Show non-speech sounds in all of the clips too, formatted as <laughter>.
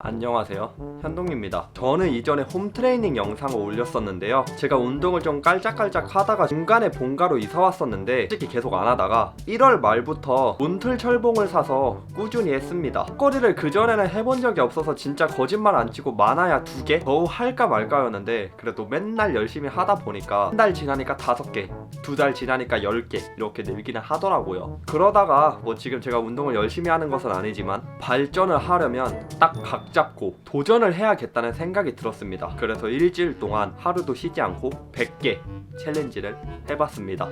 안녕하세요. 현동입니다. 저는 이전에 홈트레이닝 영상을 올렸었는데요. 제가 운동을 좀 깔짝깔짝 하다가 중간에 본가로 이사 왔었는데 솔직히 계속 안 하다가 1월 말부터 문틀 철봉을 사서 꾸준히 했습니다. 턱걸이를 그전에는 해본 적이 없어서 진짜 거짓말 안 치고 많아야 두 개? 겨우 할까 말까였는데 그래도 맨날 열심히 하다 보니까 한 달 지나니까 다섯 개 두 달 지나니까 10개 이렇게 늘기는 하더라고요. 그러다가 뭐 지금 제가 운동을 열심히 하는 것은 아니지만 발전을 하려면 딱각 잡고 도전을 해야겠다는 생각이 들었습니다. 그래서 일주일 동안 하루도 쉬지 않고 100개 챌린지를 해봤습니다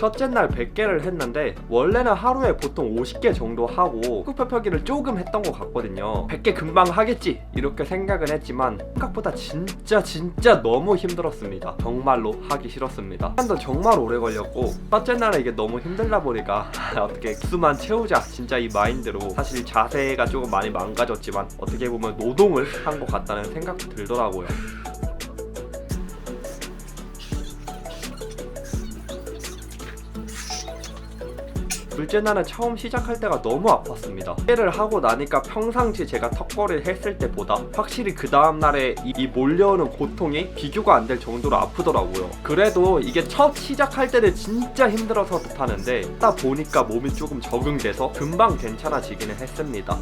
첫째 날 100개를 했는데 원래는 하루에 보통 50개 정도 하고 꾹펴펴기를 조금 했던 것 같거든요. 100개 금방 하겠지! 이렇게 생각은 했지만 생각보다 진짜 진짜 너무 힘들었습니다. 정말로 하기 싫었습니다. 시간도 정말 오래 걸렸고 첫째 날에 이게 너무 힘들다 보니까 <laughs> 어떻게 수만 채우자 진짜 이 마인드로. 사실 자세가 조금 많이 망가졌지만 어떻게 보면 노동을 한 것 같다는 생각도 들더라고요 둘째 날은 처음 시작할 때가 너무 아팠습니다. 회를 하고 나니까 평상시 제가 턱걸이를 했을 때보다 확실히 그 다음 날에 이, 이 몰려오는 고통이 비교가 안 될 정도로 아프더라고요. 그래도 이게 첫 시작할 때는 진짜 힘들어서 못하는데 하다 보니까 몸이 조금 적응돼서 금방 괜찮아지기는 했습니다.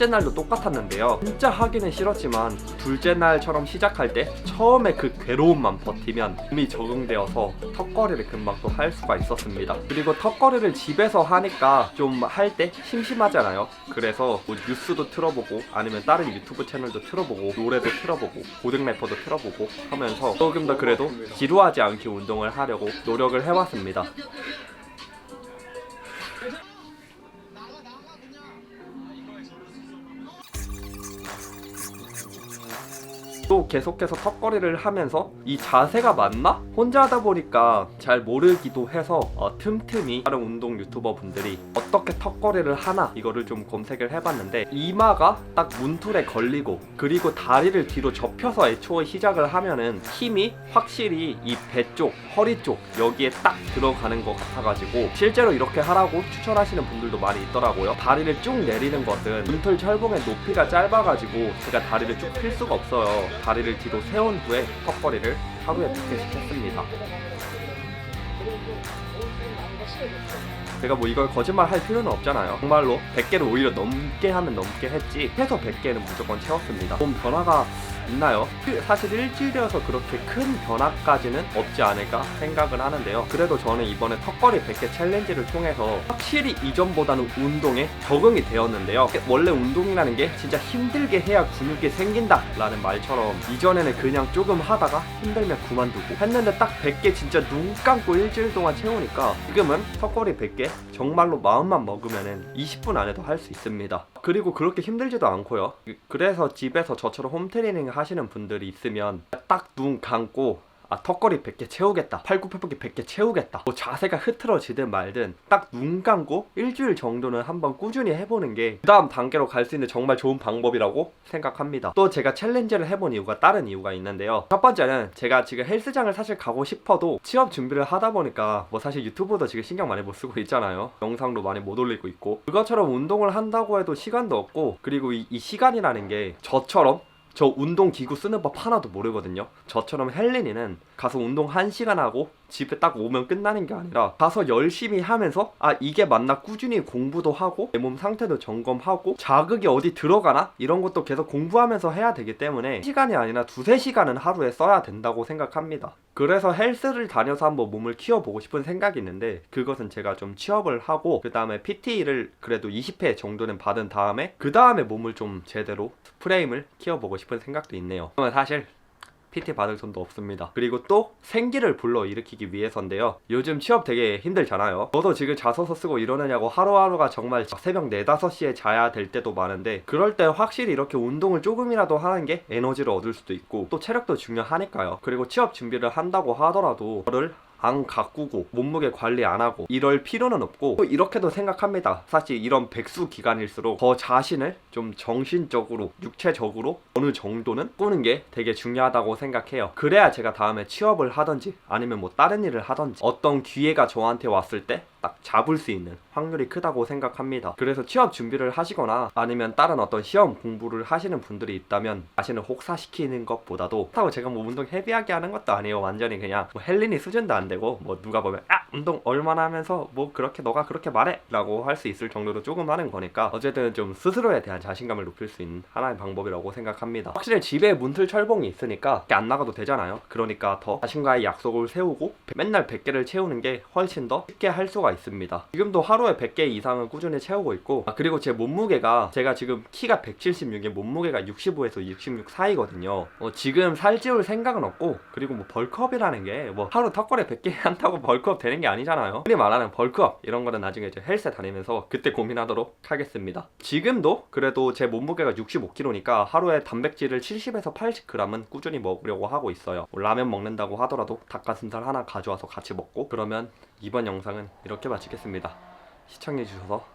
첫째 날도 똑같았는데요. 진짜 하기는 싫었지만 둘째 날처럼 시작할 때 처음에 그 괴로움만 버티면 몸이 적응되어서 턱걸이를 금방 또 할 수가 있었습니다. 그리고 턱걸이를 집에서 하니까 좀 할 때 심심하잖아요. 그래서 뭐 뉴스도 틀어보고 아니면 다른 유튜브 채널도 틀어보고 노래도 틀어보고 고등 래퍼도 틀어보고 하면서 조금 더 그래도 지루하지 않게 운동을 하려고 노력을 해왔습니다. 또 계속해서 턱걸이를 하면서 이 자세가 맞나? 혼자 하다 보니까 잘 모르기도 해서 어, 틈틈이 다른 운동 유튜버 분들이 어떻게 턱걸이를 하나 이거를 좀 검색을 해봤는데 이마가 딱 문틀에 걸리고 그리고 다리를 뒤로 접혀서 애초에 시작을 하면은 힘이 확실히 이 배 쪽, 허리 쪽 여기에 딱 들어가는 것 같아가지고 실제로 이렇게 하라고 추천하시는 분들도 많이 있더라고요. 다리를 쭉 내리는 것은 문틀 철봉의 높이가 짧아가지고 제가 다리를 쭉 필 수가 없어요. 다리를 뒤로 세운 후에 턱걸이를 하루에 100개씩 했습니다. 제가 뭐 이걸 거짓말 할 필요는 없잖아요. 정말로 100개를 오히려 넘게 하면 넘게 했지 해서 100개는 무조건 채웠습니다. 좀 변화가 있나요? 그- 사실 일주일이어서 그렇게 큰 변화까지는 없지 않을까 생각은 하는데요. 그래도 저는 이번에 턱걸이 100개 챌린지를 통해서 확실히 이전보다는 운동에 적응이 되었는데요. 원래 운동이라는 게 진짜 힘들게 해야 근육이 생긴다 라는 말처럼 이전에는 그냥 조금 하다가 힘들면 그만두고 했는데 딱 100개 진짜 눈 감고 일주일 동안 채우니까 지금은 턱걸이 100개 정말로 마음만 먹으면은 20분 안에도 할 수 있습니다. 그리고 그렇게 힘들지도 않고요. 그래서 집에서 저처럼 홈트레이닝 하시는 분들이 있으면 딱 눈 감고 아 턱걸이 100개 채우겠다. 팔굽혀펴기 100개 채우겠다. 뭐 자세가 흐트러지든 말든 딱 눈 감고 일주일 정도는 한번 꾸준히 해보는 게 그 다음 단계로 갈 수 있는 정말 좋은 방법이라고 생각합니다. 또 제가 챌린지를 해본 이유가 다른 이유가 있는데요. 첫 번째는 제가 지금 헬스장을 사실 가고 싶어도 취업 준비를 하다 보니까 뭐 사실 유튜브도 지금 신경 많이 못 쓰고 있잖아요. 영상도 많이 못 올리고 있고 그것처럼 운동을 한다고 해도 시간도 없고 그리고 이, 이 시간이라는 게 저처럼 저 운동 기구 쓰는 법 하나도 모르거든요. 저처럼 헬린이는 가서 운동 1시간 하고 집에 딱 오면 끝나는 게 아니라 가서 열심히 하면서 아 이게 맞나 꾸준히 공부도 하고 내 몸 상태도 점검하고 자극이 어디 들어가나 이런 것도 계속 공부하면서 해야 되기 때문에 시간이 아니라 두세 시간은 하루에 써야 된다고 생각합니다. 그래서 헬스를 다녀서 한번 몸을 키워보고 싶은 생각이 있는데 그것은 제가 좀 취업을 하고 그 다음에 PT를 그래도 20회 정도는 받은 다음에 그 다음에 몸을 좀 제대로 프레임을 키워보고 싶은 생각도 있네요. 사실 PT 받을 돈도 없습니다. 그리고 또 생기를 불러 일으키기 위해서인데요. 요즘 취업 되게 힘들잖아요. 저도 지금 자소서 쓰고 이러느냐고 하루하루가 정말 새벽 4, 5시에 자야 될 때도 많은데 그럴 때 확실히 이렇게 운동을 조금이라도 하는 게 에너지를 얻을 수도 있고 또 체력도 중요하니까요. 그리고 취업 준비를 한다고 하더라도 저를 안 가꾸고 몸무게 관리 안 하고 이럴 필요는 없고 또 이렇게도 생각합니다. 사실 이런 백수 기간일수록 저 자신을 좀 정신적으로 육체적으로 어느 정도는 꾸는 게 되게 중요하다고 생각해요. 그래야 제가 다음에 취업을 하든지 아니면 뭐 다른 일을 하든지 어떤 기회가 저한테 왔을 때딱 잡을 수 있는 확률이 크다고 생각합니다. 그래서 취업 준비를 하시거나 아니면 다른 어떤 시험 공부를 하시는 분들이 있다면 자신을 혹사시키는 것보다도 그렇다고 제가 뭐 운동 헤비하게 하는 것도 아니에요. 완전히 그냥 뭐 헬린이 수준도 안 되고 뭐 누가 보면 아 운동 얼마나 하면서 뭐 그렇게 너가 그렇게 말해 라고 할 수 있을 정도로 조금 하는 거니까 어쨌든 좀 스스로에 대한 자신감을 높일 수 있는 하나의 방법이라고 생각합니다. 확실히 집에 문틀 철봉이 있으니까 안 나가도 되잖아요. 그러니까 더 자신과의 약속을 세우고 맨날 100개를 채우는 게 훨씬 더 쉽게 할 수가 있습니다. 지금도 하루에 100개 이상은 꾸준히 채우고 있고 아, 그리고 제 몸무게가 제가 지금 키가 176에 몸무게가 65에서 66 사이거든요. 어, 지금 살찌울 생각은 없고 그리고 뭐 벌크업이라는 게 뭐 하루 턱걸이 100개 한다고 벌크업 되는 게 아니잖아요. 흔히 말하는 벌크업 이런 거는 나중에 이제 헬스 다니면서 그때 고민하도록 하겠습니다. 지금도 그래도 제 몸무게가 65kg니까 하루에 단백질을 70에서 80g은 꾸준히 먹으려고 하고 있어요. 뭐 라면 먹는다고 하더라도 닭가슴살 하나 가져와서 같이 먹고 그러면 이번 영상은 이렇게 마치겠습니다. 시청해 주셔서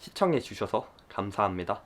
시청해 주셔서 감사합니다.